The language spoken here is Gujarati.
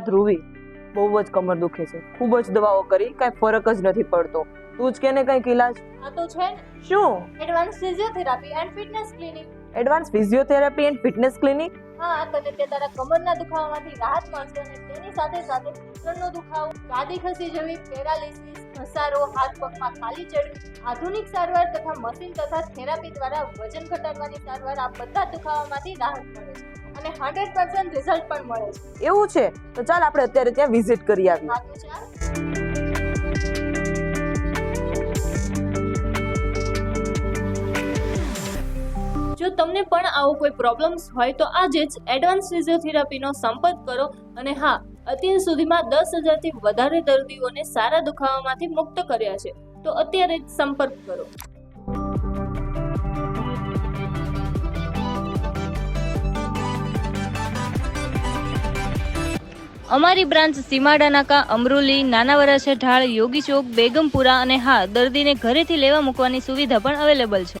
ધ્રુવી બહુ જ કમર દુખે છે. ખૂબ જ દવાઓ કરી કાંઈ ફરક જ નથી પડતો. તું જ કેને કંઈક ઇલાજ આ તો છે શું? Advance physiotherapy and fitness clinic advance physiotherapy and fitness clinic હા તને તે તારા કમરના દુખાવામાંથી રાહત મળશે અને તેની સાથે સાથે ઘૂંટણનો દુખાવો ગાદી ખસી જવી પેરાલિસિસ ઘસારો હાથ પગમાં ખાલી ચડવી આધુનિક સારવાર તથા મશીન તથા થેરાપી દ્વારા વજન ઘટાડવાની સારવાર આ બધા દુખાવામાંથી રાહત મળે છે. અને હંડ્રેડ પર્સન્ટ રિઝલ્ટ પણ મળે છે. એવું છે? તો ચાલ આપણે અત્યારે ત્યાં વિઝિટ કરી આવીએ. જો તમને પણ આવો કોઈ પ્રોબ્લેમ્સ હોય તો આજે જ એડવાન્સ ફિઝિયોથેરાપીનો સંપર્ક કરો અને હા અત્યાર સુધીમાં દસ હજારથી વધારે દર્દીઓને સારા દુખાવામાંથી મુક્ત કર્યા છે. તો અત્યારે જ સંપર્ક કરો. અમારી બ્રાન્ચ સીમાડા નાકા અમરોલી નાના વરાછા ઢાળ યોગી ચોક બેગમપુરા અને હા, દર્દીને ઘરેથી લેવા મૂકવાની સુવિધા પણ અવેલેબલ છે.